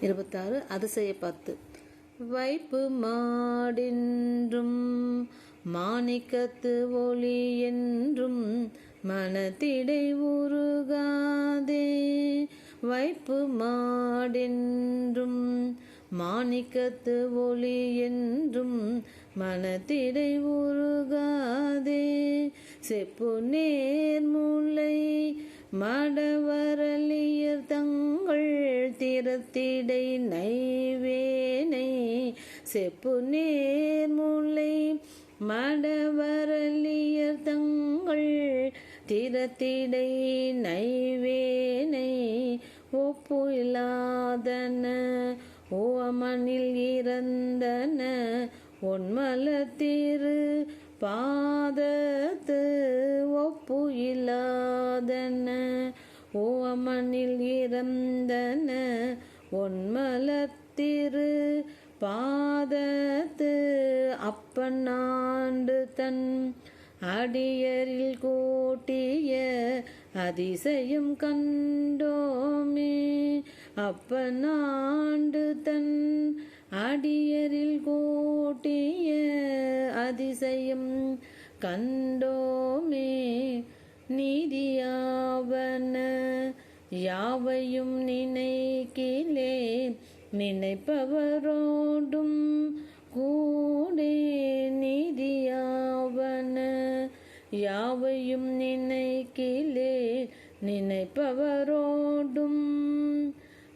இருபத்தாறு அதிசய பத்து. வைப்பு மாடின்றும் மாணிக்கத்து ஒளி என்றும் மனத்திடை உருகாதே. வைப்பு மாடென்றும் மாணிக்கத்து ஒளி என்றும் மனத்திடை உருகாதே. செப்பு நேர்முலை மடவரலியர் தங்கள் திடை நைவேனை செப்பு நேர்முலை மடவரலியர் தங்கள் திறத்திடை நைவேனை ஒப்பு இல்லாதன ஓமனில் இறந்தன ஒன்மலத்திரு பாதத்து ஒப்பு இல்லாதன ஓமனில் இறந்தன ஒன்மலத்திரு பாதத்து அப்பனாண்டு தன் அடியரில் கூட்டிய அதிசயம் கண்டோமே. அப்பனாண்டு தன் அடியரில் கூட்டிய அதிசயம் கண்டோமே. நீதியாவன யாவையும் நினைக்கிலே நினைப்பவரோடும் கூடே நிதியாவன. யாவையும் நினைக்கிலே நினைப்பவரோடும்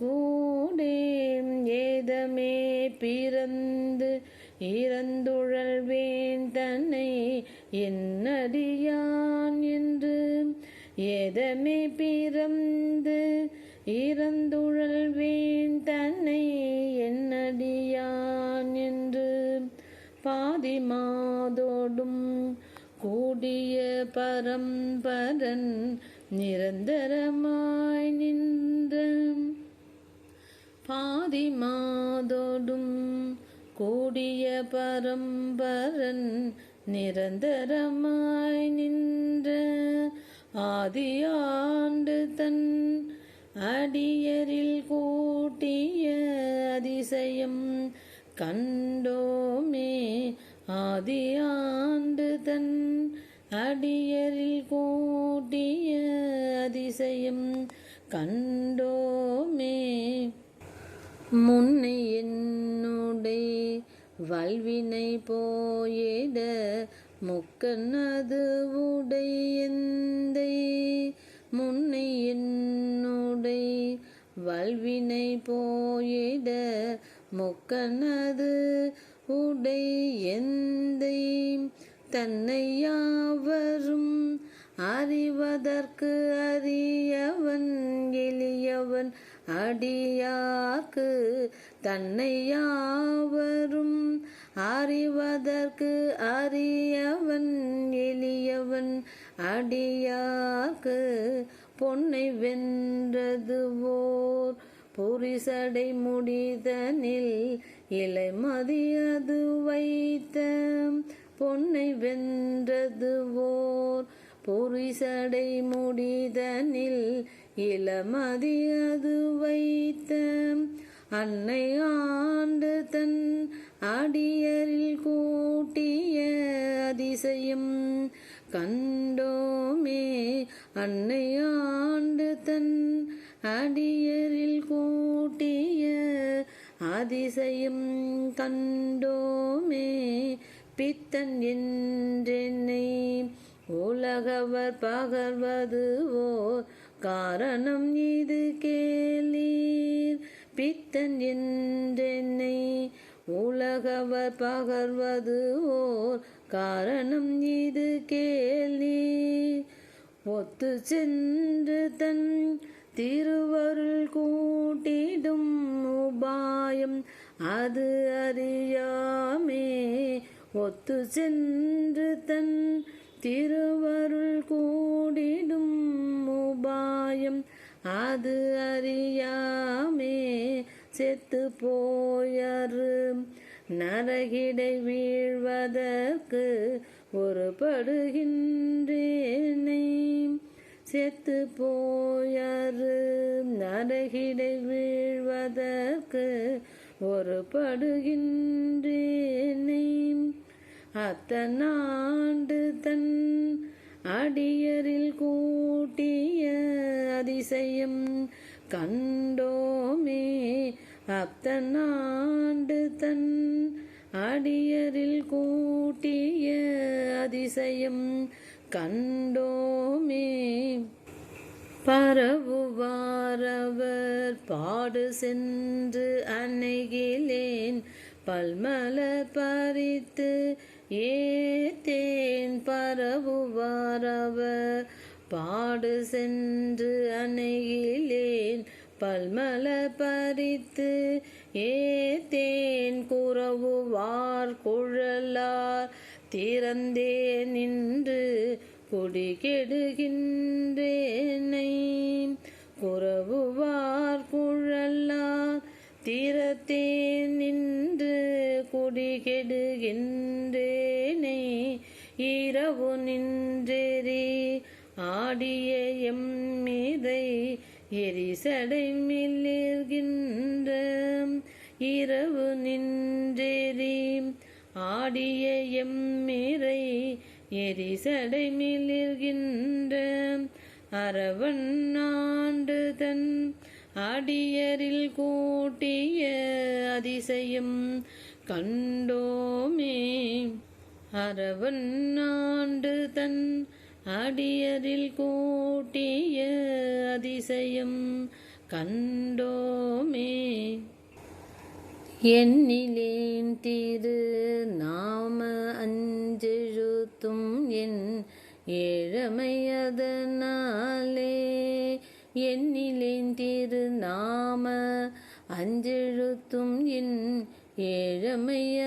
கூடே ஏதமே பிறந்து இறந்துழல்வேன் தன்னை. என்னடியான் என்று ஏதமே பிறந்து இறந்துழல்வேன் தன்னை என்னடியான் என்று பாதி மாதோடும் கூடிய பரம்பரன் நிரந்தரமாய் நின்ற பாதி மாதோடும் கூடிய பரம்பரன் நிரந்தரமாய் நின்ற ஆதியாண்டு தன் அடியரில் கூட்டிய அதிசயம் கண்டோமே. ஆதியாண்டு தன் அடியரில் கூட்டிய அதிசயம் கண்டோமே. முன்னை என்னுடைய வல்வினை போயிட முக்கனது உடையந்தை முன்னை என்னுடை வல்வினை போயிட முக்கனது உடை எந்தை தன்னையாவரும் அறிவதற்கு அறியவன் எளியவன் அடியாக்கு தன்னையாவரும் யாவரும் அறிவதற்கு அறியவன் எளியவன் அடியாக்கு பொன்னை வென்றது ஓர் புரிசடை முடிதனில் இலைமதி அது வைத்த பொன்னை வென்றது ஓர் பொறிசடை முடிதனில் இளமதியது வைத்த அன்னை ஆண்டு தன் அடியரில் கூட்டிய அதிசயம் கண்டோமே. அன்னை ஆண்டு தன் அடியரில் கூட்டிய அதிசயம் கண்டோமே. பித்தன் என்றென்னை உலகவர் பகர்வதுவோ? காரணம் இது கேளீர். பித்தன் என்றென்னை உலகவர் பகர்வது ஓர் காரணம். இது கேளீர் ஒத்து சென்று தன் திருவருள் கூட்டிடும் உபாயம். அது அறியாமே. ஒத்து சென்று தன் திருவருள் கூடிடும் உபாயம். அது அறியாமே செத்து போயரு. நரகிடை வீழ்வதற்கு ஒரு படுகின்றேனை செத்து போயரு. நரகிடை வீழ்வதற்கு அதற்கு ஒரு படுகின்றேனை அத்தனாண்டு தன் அடியரில் கூட்டிய அதிசயம் கண்டோமே. அத்தனாண்டு தன் அடியரில் கூட்டிய அதிசயம் கண்டோமே. பரவுவாரவர் பாடு சென்று அன்னைகிலேன் பல்மலர் பறித்து ஏத்தேன் பரவுவாரவர். பாடு சென்று அணையிலேன் பல்மல பறித்து ஏத்தேன் குறவுவார் குழலார். திறந்தே நின்று குடி கெடுகின்றேனை. குறவுவார் குழலார். திறத்தேன் நின்று குடி கெடுகின்றேன் இரவு நின்றெறி ஆடிய எம்மிதை எரிசடை மில்லிருகின்ற இரவு நின்றெறி ஆடிய எம்மிரை எரிசடை மிளிர்கின்ற அரவன் ஆண்டு தன் அடியரில் கூட்டிய அதிசயம் கண்டோமே. அரவன் ஆண்டு தன் அடியரில் கூட்டிய அதிசயம் கண்டோமே. என்னிலேன் திரு நாம அஞ்செழுத்தும் என் ஏழமையதனாலே. என்னிலேன் திரு நாம அஞ்செழுத்தும் என் ஏழமையதனாலே.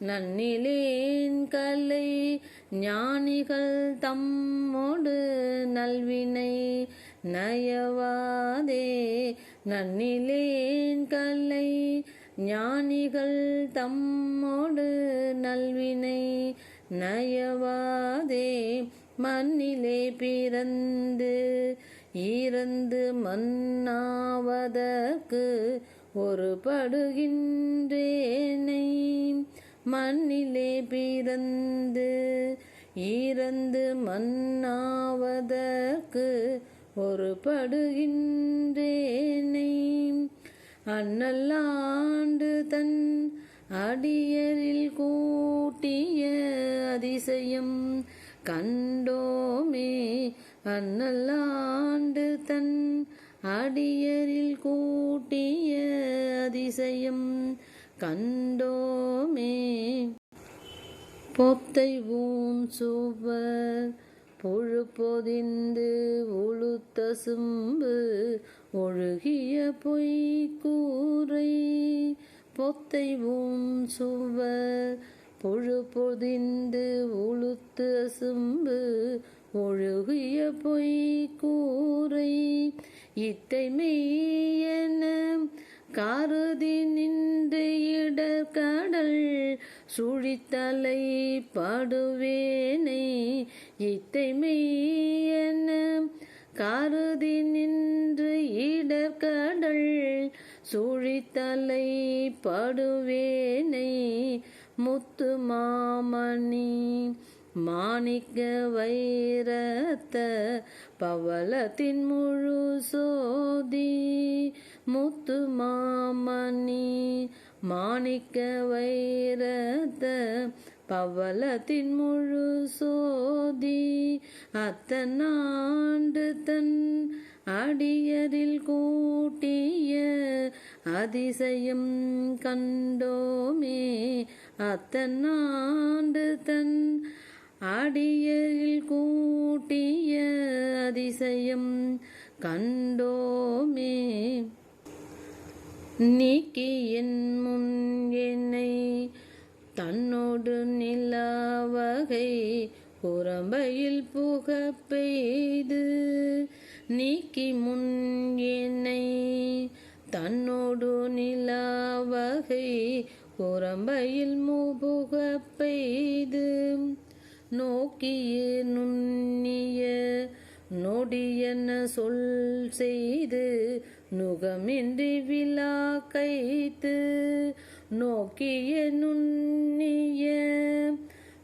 நன்னிலேன் கலை ஞானிகள் தம்மோடு நல்வினை நயவாதே. நன்னிலேன் கலை ஞானிகள் தம்மோடு நல்வினை நயவாதே. மண்ணிலே பிறந்து இறந்து மன்னாவதற்கு ஒரு படுகின்றேனே மண்ணிலே பிறந்து இறந்து மண்ணாவதற்கு ஒரு படுகின்றேனை அண்ணல்லாண்டு தன் அடியரில் கூட்டிய அதிசயம் கண்டோமே. அண்ணல்லாண்டு தன் அடியரில் கூட்டிய அதிசயம் கண்டோமே. பொத்தை ஊம் சுவர் புழு பொதிந்து உளுத்த சும்பு ஒழுகிய பொய்க்கூரை பொத்தை ஊம் சுவர் புழு பொதிந்து உளுத்த சும்பு ஒழுகிய பொய்க்கூரை இத்தை மெய்யன கருதி நின் கடல் சுழித்தலை பாடுவேனை இத்தை மெய்யென கருதி நின்று இடர்கடல் சுழித்தலை பாடுவேனை முத்து மாமணி மாணிக்க வைரத்த பவளத்தின் முழு சோதி முத்து மாமணி மாணிக்க வைரத்த பவளத்தின் முழு சோதி அத்தனாண்டு தன் அடியரில் கூட்டிய அதிசயம் கண்டோமே அத்தனாண்டு தன் அடியரில் கூட்டிய அதிசயம் கண்டோமே. நீக்கி என் முன் என்னை தன்னோடு நிலாவகை புறம்பையில் புக பெய்து. நீக்கி முன் என்னை தன்னோடு நிலாவகை புறம்பையில் முபுக பெய்து. நோக்கிய நுண்ணிய நொடியென சொல் செய்து நுகமின்றி விழா கைத்து நோக்கிய நுண்ணிய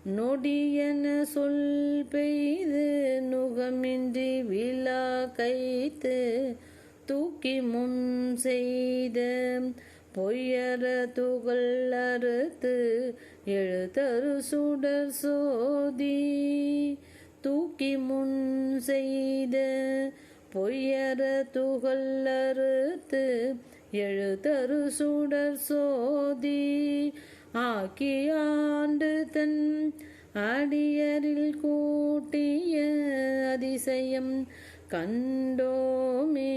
நொடியன சொல் பெய்து நுகமின்றி விழா கைத்து தூக்கி முன் செய்த பொய்யற துகள் அறுத்து எழுதரு சுடர் சோதி தூக்கி முன் செய்த பொய்யற துகள்ளறுத்து எழுதரு சுடர் சோதி. ஆக்கி ஆண்டு தன் அடியரில் கூட்டிய அதிசயம் கண்டோமே.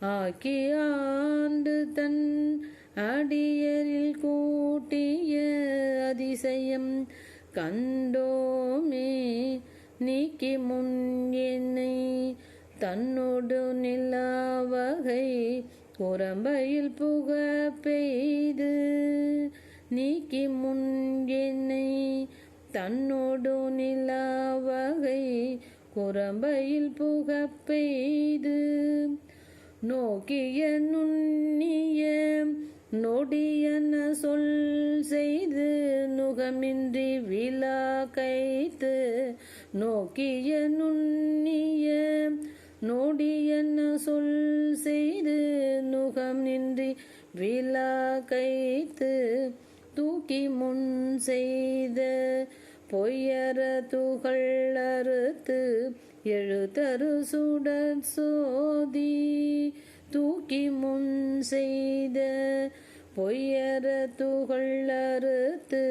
ஆக்கி ஆண்டு தன் அடியரில் கூட்டிய அதிசயம் கண்டோமே. நீக்கி முன் என்னை தன்னோடு நிலாவகை உரம்பையில் புக பெய்து நீக்கி முன் என்னை தன்னோடு நிலாவகை குரம்பையில் புக பெய்து. நோக்கிய நுண்ணிய நொடியன சொல் செய்து நுகமின்றி விழா கைத்து நோக்கிய நுண்ணிய நொடியன சொல் செய்து நுகம் நின்றி விழா கைத்து தூக்கி முன் செய்த பொய்யர துகள் அறுத்து எழுத்தரு சுடர் சோதி தூக்கி முன் செய்த பொய்யர துகள் அறுத்து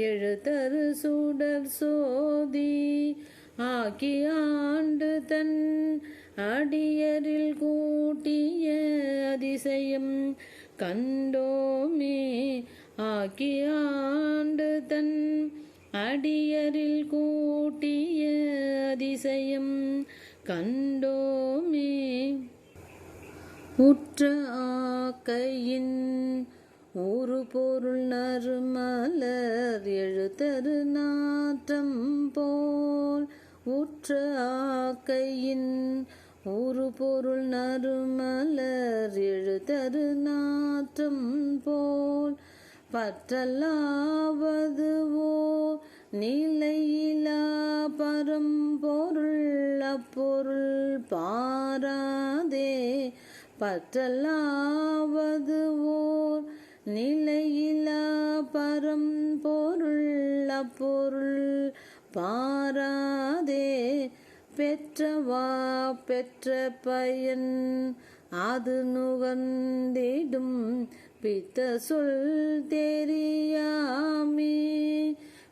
எழுத்தரு சுடர் சோதி ஆக்கி ஆண்டு தன் அடியரில் கூட்டிய அதிசயம் கண்டோமே. ஆக்கி ஆண்டு தன் அடியரில் கூட்டிய அதிசயம் கண்டோமே. உற்ற ஆக்கையின் ஒரு பொருள் நறுமலர் எழுத்தரு நாற்றம் போல் உற்ற ஆக்கையின் ஒரு பொருள் நறுமலர் எழுதரு நாற்றம் போல் பற்றலாவதுவோ நிலையிலா பரம்பொருள் அப்பொருள் பாராதே. பற்றலாவதுவோர் நிலையிலா பரம்பொருள் அப்பொருள் பாராதே பெற்றவா பெற்ற பயன். அது நுகர்ந்திடும் பித்த சொல் தெரியாமே.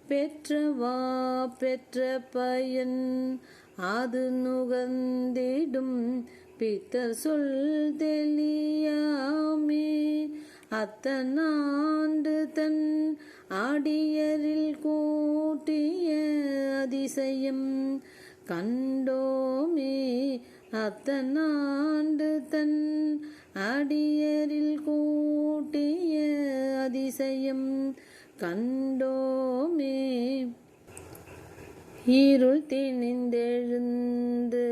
பெற்றவா பெற்ற பயன். அது நுகர்ந்திடும் பித்த சொல் தெளியாமே. அத்தனாண்டு தன் அடியரில் கூ கூட்டிய அதிசயம் கண்டோமே. அத்தனாண்டு தன் அடியரில் கூட்டிய அதிசயம் கண்டோமே. இருள் திணிந்தெழுந்து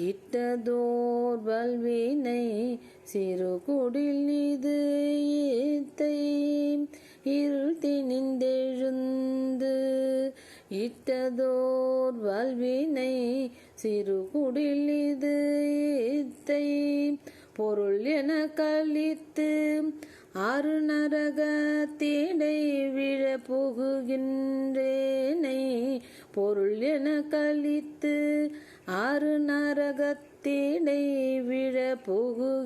இட்டதோர் வல்வினை சிறு குடில் இது ஏத்தை இருள் திணிந்தெழுந்து இட்டதோர் வல்வினை சிறு குடில் இது இத்தை பொருள் என கழித்து ஆறு நரகத்திடை விழ புகுகின்றேனை பொருள் என கழித்து ஆறு நரகத்திடை விழ புகுகின்றேனை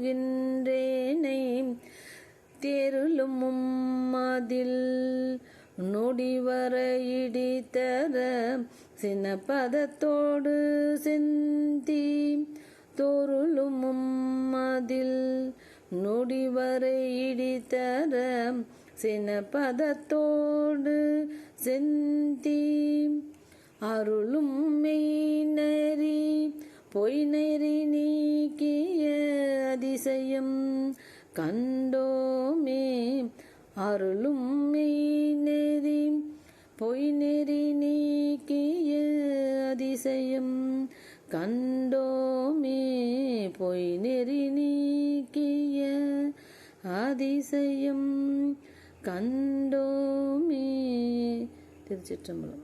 தேருளும் மும்மதில் நொடி வர இடித்தர சினப்பதத்தோடு செந்தி. தோருளும் மும்மதில் நொடி வர இடித்தர சினப்பதத்தோடு செந்தி. அருளும் மெய்நெறி பொய் நெறி நீக்கிய அதிசயம் கண்டோ அருளும் மெய்நெறி பொய் நெறி நீக்கிய அதிசயம். கண்டோமே பொய் நெறி நீக்கிய அதிசயம். கண்டோமே திருச்சிற்றம்பலம்.